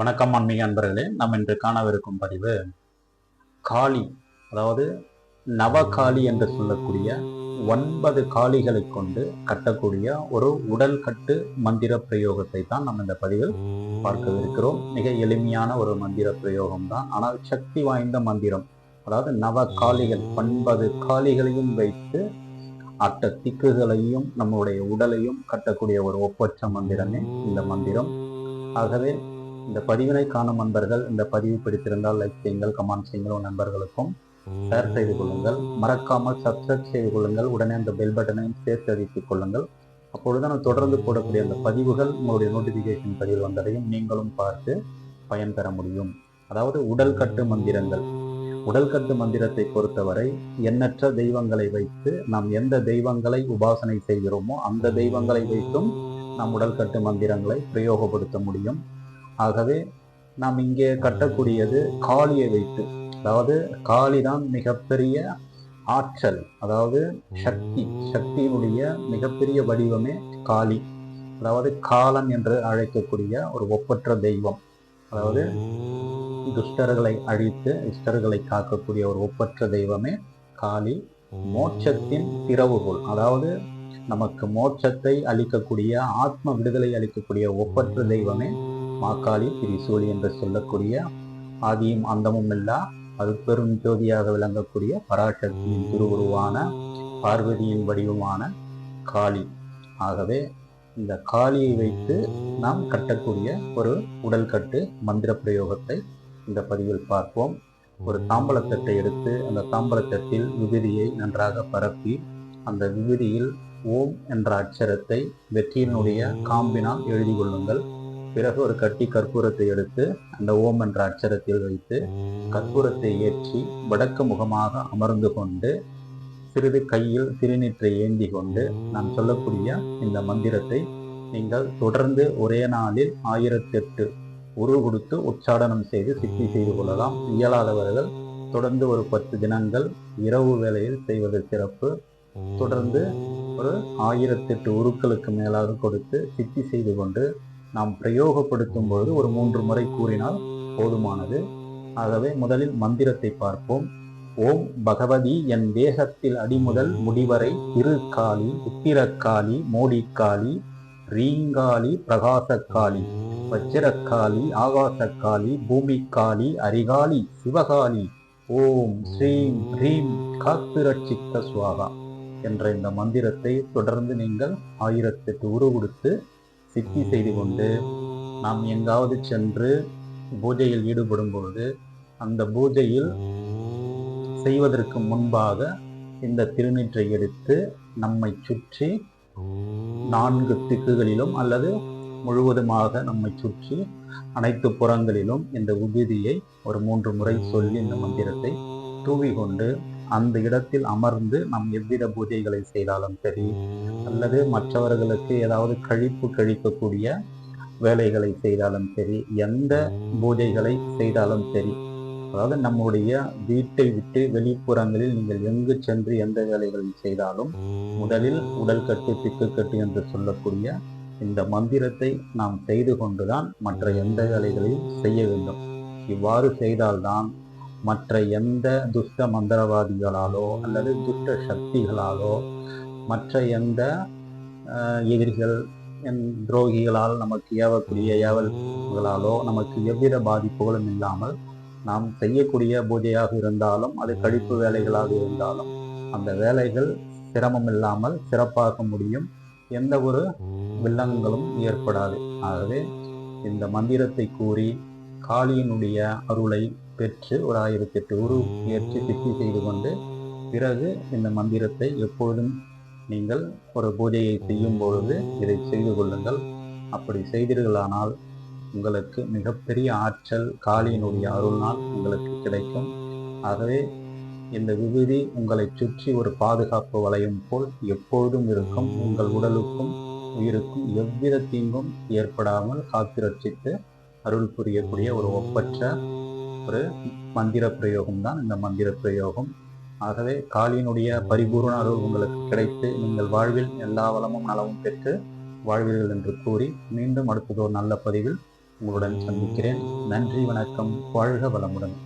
வணக்கம் ஆன்மீக அன்பர்களே. நாம் இன்று காணவிருக்கும் பதிவு காளி அதாவது நவகாளி என்று சொல்லக்கூடிய ஒன்பது காளிகளை கொண்டு கட்டக்கூடிய ஒரு உடல் கட்டு மந்திர பிரயோகத்தை தான் நம்ம இந்த பதிவில் பார்க்கவிருக்கிறோம். மிக எளிமையான ஒரு மந்திர பிரயோகம் தான். ஆனால் சக்தி வாய்ந்த மந்திரம் அதாவது நவ காளிகள் ஒன்பது காளிகளையும் வைத்து அட்ட திக்குகளையும் நம்முடைய உடலையும் கட்டக்கூடிய ஒரு ஒப்பற்ற மந்திரமே இந்த மந்திரம். ஆகவே இந்த பதிவினை காணும் நண்பர்கள் இந்த பதிவு பிடித்திருந்தால் லைக் செய்யுங்கள் கமெண்ட் செய்யுங்கள் உங்கள் நண்பர்களுக்கும். ஷேர் செய்து கொள்ளுங்கள். மறக்காமல் சப்ஸ்கிரைப் செய்து கொள்ளுங்கள். உடனே அந்த பெல் பட்டனையும் சேர்த்து அறிவித்துக் கொள்ளுங்கள். அப்பொழுது நான் தொடர்ந்து போடக்கூடிய அந்த பதிவுகள் உங்களுடைய நோட்டிஃபிகேஷன் பதிவில் வந்ததையும் நீங்களும் பார்த்து பயன்பெற முடியும். அதாவது உடல் கட்டு மந்திரங்கள். உடல் கட்டு மந்திரத்தை பொறுத்தவரை எண்ணற்ற தெய்வங்களை வைத்து நாம் எந்த தெய்வங்களை உபாசனை செய்கிறோமோ அந்த தெய்வங்களை வைத்தும் நாம் உடல் கட்டு மந்திரங்களை பிரயோகப்படுத்த முடியும். ஆகவே நாம் இங்கே கட்டக்கூடியது காளியை வைத்து. அதாவது காளி தான் மிகப்பெரிய ஆற்றல் அதாவது சக்தி சக்தியினுடைய மிகப்பெரிய வடிவமே காளி. அதாவது காலன் என்று அழைக்கக்கூடிய ஒரு ஒப்பற்ற தெய்வம். அதாவது துஷ்டர்களை அழித்து இஷ்டர்களை காக்கக்கூடிய ஒரு ஒப்பற்ற தெய்வமே காளி. மோட்சத்தின் திறவுகோல் அதாவது நமக்கு மோட்சத்தை அளிக்கக்கூடிய ஆத்ம விடுதலை அளிக்கக்கூடிய ஒப்பற்ற தெய்வமே மாக்காளி திரிசூலி என்று சொல்லக்கூடிய ஆதியும் அந்தமும் இல்லா. அது பெரும் ஜோதியாக விளங்கக்கூடிய பராசக்தியின் திருவுருவான பார்வதியின் வடிவமான காளி. ஆகவே இந்த காளியை வைத்து நாம் கட்டக்கூடிய ஒரு உடல் கட்டு மந்திர பிரயோகத்தை இந்த பதிவில் பார்ப்போம். ஒரு தாம்பலத்தட்டை எடுத்து அந்த தாம்பலத்தட்டில் விபதியை நன்றாக பரப்பி அந்த விபதியில் ஓம் என்ற அட்சரத்தை வெற்றியினுடைய காம்பினால் எழுதி கொள்ளுங்கள். பிறகு ஒரு கட்டி கற்பூரத்தை எடுத்து அந்த ஓம் என்ற அட்சரத்தில் வைத்து கற்பூரத்தை ஏற்றி வடக்கு முகமாக அமர்ந்து கொண்டு சிறிது கையில் திருநீற்றை ஏந்தி கொண்டு நான் சொல்லக்கூடிய இந்த மந்திரத்தை நீங்கள் தொடர்ந்து ஒரே நாளில் ஆயிரத்தெட்டு உரு கொடுத்து உச்சாடனம் செய்து சித்தி செய்து கொள்ளலாம். இயலாதவர்கள் தொடர்ந்து ஒரு பத்து தினங்கள் இரவு வேளையில் செய்வது சிறப்பு. தொடர்ந்து ஒரு ஆயிரத்தெட்டு உருக்களுக்கு மேலாக கொடுத்து சித்தி செய்து கொண்டு நாம் பிரயோகப்படுத்தும் பொழுது ஒரு மூன்று முறை கூறினால் போதுமானது. ஆகவே முதலில் மந்திரத்தை பார்ப்போம். ஓம் பகவதி என் தேகத்தில் அடிமுதல் முடிவரை திருக்காளி உத்திரக்காளி மோடிக்காளி ரீங்காளி பிரகாசக்காளி வஜ்ரக்காளி ஆகாசக்காளி பூமிக்காளி அரிகாளி சிவகாளி. ஓம் ஸ்ரீம் ஹ்ரீம் காத்துரட்சித்த சுவாகா என்ற இந்த மந்திரத்தை தொடர்ந்து நீங்கள் ஆயிரத்தெட்டு உரு கொடுத்து சித்தி செய்து கொண்டு நாம் எங்காவது சென்று பூஜையில் ஈடுபடும் பொழுது அந்த பூஜையில் செய்வதற்கு முன்பாக இந்த திருநீற்றை எடுத்து நம்மை சுற்றி நான்கு திக்குகளிலும் அல்லது முழுவதுமாக நம்மை சுற்றி அனைத்து புறங்களிலும் இந்த உபதியை ஒரு மூன்று முறை சொல்லி இந்த மந்திரத்தை தூவி கொண்டு அந்த இடத்தில் அமர்ந்து நாம் எவ்வித பூஜைகளை செய்தாலும் சரி அல்லது மற்றவர்களுக்கு ஏதாவது கழிப்பு கழிக்கக்கூடிய வேலைகளை செய்தாலும் சரி எந்த பூஜைகளை செய்தாலும் சரி அதாவது நம்முடைய வீட்டை விட்டு வெளிப்புறங்களில் நீங்கள் எங்கு சென்று எந்த வேலைகளை செய்தாலும் முதலில் உடல் கட்டு திக்கு கட்டு என்று சொல்லக்கூடிய இந்த மந்திரத்தை நாம் செய்து கொண்டுதான் மற்ற எந்த வேலைகளையும் செய்ய வேண்டும். இவ்வாறு செய்தால்தான் மற்ற எந்த துஷ்ட மந்திரவாதிகளாலோ அல்லது துஷ்ட சக்திகளாலோ மற்ற எந்த எதிரிகள் என் துரோகிகளால் நமக்கு ஏவக்கூடிய ஏவல்களாலோ நமக்கு எவ்வித பாதிப்புகளும் இல்லாமல் நாம் செய்யக்கூடிய பூஜையாக இருந்தாலும் அது கழிப்பு வேலைகளாக இருந்தாலும் அந்த வேலைகள் சிரமம் இல்லாமல் சிறப்பாக முடியும். எந்த ஒரு வில்லங்களும் ஏற்படாது. ஆகவே இந்த மந்திரத்தை கூறி காளியினுடைய அருளை பெற்று ஒரு ஆயிரத்தி எட்டு உரு ஏற்றி சித்தி செய்து கொண்டு பிறகு இந்த மந்திரத்தை எப்பொழுதும் நீங்கள் ஒரு பூஜையை செய்யும் பொழுது இதை செய்து கொள்ளுங்கள். அப்படி செய்தீர்களானால் உங்களுக்கு மிகப்பெரிய ஆற்றல் காளியினுடைய அருள்னால் உங்களுக்கு கிடைக்கும். ஆகவே இந்த விபூதி உங்களை சுற்றி ஒரு பாதுகாப்பு வளையம் போல் எப்பொழுதும் இருக்கும். உங்கள் உடலுக்கும் உயிருக்கும் எவ்வித தீங்கும் ஏற்படாமல் காத்து ரட்சித்து அருள் புரியக்கூடிய ஒரு ஒப்பற்ற ஒரு மந்திர பிரயோகம் தான். இந்த மந்திர பிரயோகம். ஆகவே காளியினுடைய பரிபூர்ண அருள் உங்களுக்கு கிடைத்து நீங்கள் வாழ்வில் எல்லா வளமும் நலமும் பெற்று வாழ்வீர்கள் என்று கூறி மீண்டும் அடுத்ததொரு நல்ல பதிவில் உங்களுடன் சந்திக்கிறேன். நன்றி வணக்கம். வாழ்க வளமுடன்.